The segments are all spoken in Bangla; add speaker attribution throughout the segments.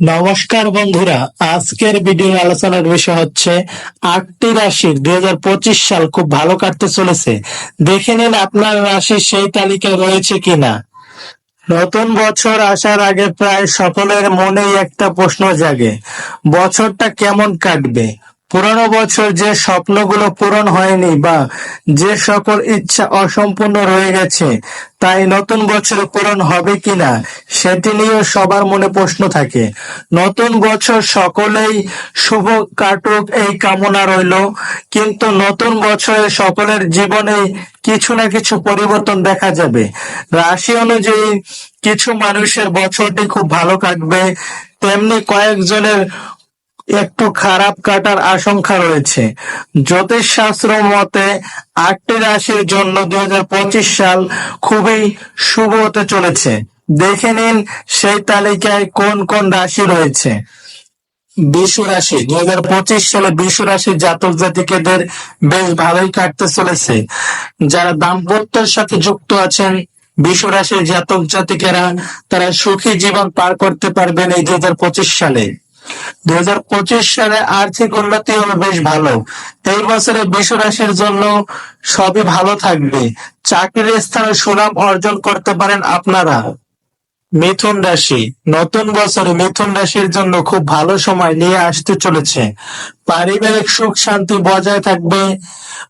Speaker 1: নমস্কার বন্ধুরা, আজকের ভিডিও আলোচনার বিষয় হচ্ছে আটটি রাশির দুই সাল খুব ভালো কাটতে চলেছে। দেখে নিন আপনার রাশি সেই তালিকা রয়েছে কিনা। নতুন বছর আসার আগে প্রায় সকলের মনেই একটা প্রশ্ন জাগে, বছরটা কেমন কাটবে? পুরনো বছর যে স্বপ্নগুলো পূরণ হয়নি বা যে সকল ইচ্ছা অসম্পূর্ণ রয়ে গেছে, তাই নতুন বছর পূরণ হবে কিনা, সেটি নিয়েও সবার মনে প্রশ্ন থাকে। নতুন বছর সকলেই শুভ কাটুক এই কামনা রইল, কিন্তু নতুন বছরে সকলের জীবনে কিছু না কিছু পরিবর্তন দেখা যাবে। রাশি অনুযায়ী, কিছু মানুষের বছরটি খুব ভালো কাটবে, তেমনি কয়েকজনের একটু খারাপ কাটার আশঙ্কা রয়েছে। জ্যোতিষ শাস্ত্র মতে, আটটি রাশির জন্য দুই হাজার পঁচিশ সাল খুবই শুভ হতে চলেছে। দেখে নিন সেই তালিকায় কোন কোন রাশি রয়েছে। বিষ রাশি, দুই হাজার পঁচিশ সালে বিষ রাশির জাতক জাতিকেদের বেশ ভালোই কাটতে চলেছে। যারা দাম্পত্যের সাথে যুক্ত আছেন বিষ রাশির জাতক জাতিকেরা, তারা সুখী জীবন পার করতে পারবেন এই দুই সালে। দুই হাজার পঁচিশ সালে আর্থিক উন্নতি হবে বেশ ভালো। এই বছরে বিশ্ব রাশির জন্য সবই ভালো থাকবে। চাকরির স্থানে সুনাম অর্জন করতে পারেন আপনারা। মিথুন রাশি। নতুন বছরে মিথুন রাশির জন্য খুব ভালো সময় নিয়ে আসতে চলেছে। পারিবারিক সুখ শান্তি বজায় থাকবে।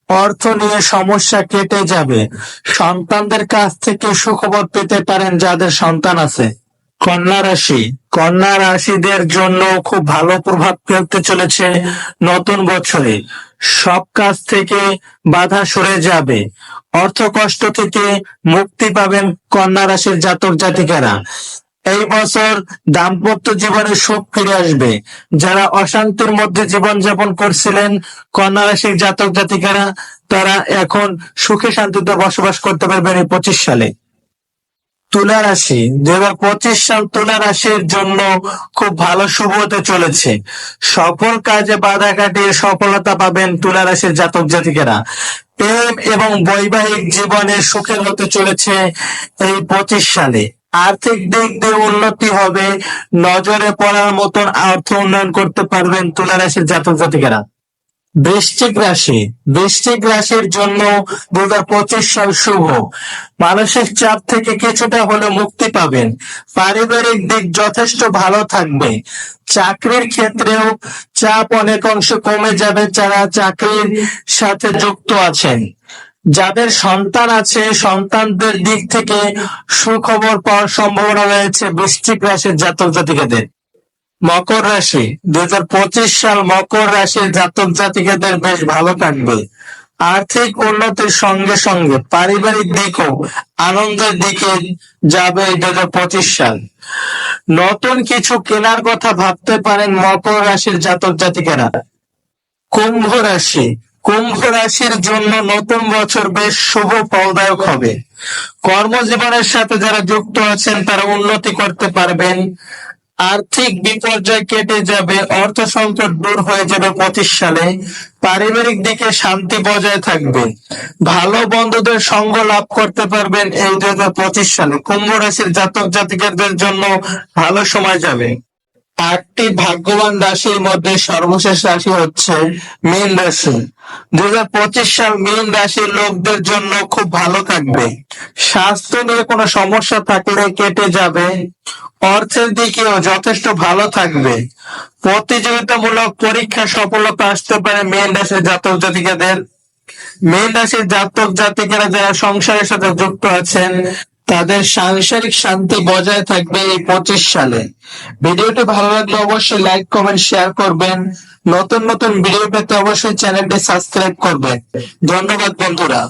Speaker 1: অর্থ নিয়ে সমস্যা কেটে যাবে। সন্তানদের কাছ থেকে সুখবর পেতে পারেন যাদের সন্তান আছে। কন্যা রাশি। কন্যা রাশিদের জন্য খুব ভালো প্রভাব ফেলতে চলেছে নতুন বছরে। সব কাজ থেকে বাধা সরে যাবে। অর্থ কষ্ট থেকে মুক্তি পাবেন কন্যা রাশির জাতক জাতিকারা। এই বছর দাম্পত্য জীবনে সুখ ফিরে আসবে। যারা অশান্তির মধ্যে জীবনযাপন করছিলেন কন্যা রাশির জাতক জাতিকারা, তারা এখন সুখে শান্তিতে বসবাস করতে পারবেন এই পঁচিশ সালে। তুলা রাশি। দুই হাজার পঁচিশ সাল তুলা রাশির জন্য খুব ভালো শুভ হতে চলেছে। সফল কাজে বাধা কাটিয়ে সফলতা পাবেন তুলা রাশির জাতক জাতিকেরা। প্রেম এবং বৈবাহিক জীবনে সুখের হতে চলেছে এই পঁচিশ সালে। আর্থিক দিক দিয়ে উন্নতি হবে। নজরে পড়ার মতন অর্থ উন্নয়ন করতে পারবেন তুলা রাশির জাতক জাতিকেরা। বৃশ্চিক রাশি। বৃশ্চিক রাশির জন্য দু হাজার পঁচিশ সাল শুভ। মানসিক চাপ থেকে কিছুটা হলেও মুক্তি পাবেন। পারিবারিক দিক যথেষ্ট ভালো থাকবে। চাকরির ক্ষেত্রেও চাপ অনেক অংশ কমে যাবে, যারা চাকরির সাথে যুক্ত আছেন। যাদের সন্তান আছে, সন্তানদের দিক থেকে সুখবর পাওয়ার সম্ভাবনা রয়েছে বৃশ্চিক রাশির জাতক জাতিকাদের। মকর রাশি। দুই হাজার পঁচিশ সাল মকর রাশির জাতক জাতিকাদের বেশ ভালো কাটবে। আর্থিক উন্নতির সঙ্গে সঙ্গে পারিবারিক দিকও আনন্দের দিকে যাবে দুই সাল। নতুন কিছু কেনার কথা ভাবতে পারেন মকর রাশির জাতক জাতিকারা। কুম্ভ রাশি। কুম্ভ রাশির জন্য নতুন বছর বেশ শুভ ফলদায়ক হবে। কর্মজীবনের সাথে যারা যুক্ত আছেন, তারা উন্নতি করতে পারবেন। আর্থিক বিপর্যয় কেটে যাবে, অর্থ সংকট দূর হয়ে যাবে পঁচিশ সালে। পারিবারিক দিকে শান্তি বজায় থাকবে। ভালো বন্ধুদের সঙ্গ লাভ করতে পারবেন এই দু হাজার পঁচিশ সালে। কুম্ভ রাশির জাতক জাতিকাদের জন্য ভালো সময় যাবে। আটটি ভাগ্যবান রাশির মধ্যে সর্বশেষ রাশি হচ্ছে মীন রাশি। দুই হাজার পঁচিশ সাল মীন রাশির লোকদের জন্য খুব ভালো থাকবে। স্বাস্থ্য নিয়ে কোনো সমস্যা থাকলে কেটে যাবে। অর্থের দিকেও যথেষ্ট ভালো থাকবে। প্রতিযোগিতামূলক পরীক্ষা সফলতা আসতে পারে মেন রাশির জাতক জাতিকাদের। মেন রাশির জাতক জাতিকারা যারা সংসারের সাথে যুক্ত আছেন তাদের সাংসারিক শান্তি বজায় থাকবে এই পঁচিশ সালে। ভিডিওটি ভালো লাগলে অবশ্যই লাইক, কমেন্ট, শেয়ার করবেন। নতুন নতুন ভিডিও পেতে অবশ্যই চ্যানেলটি সাবস্ক্রাইব করবেন। ধন্যবাদ বন্ধুরা।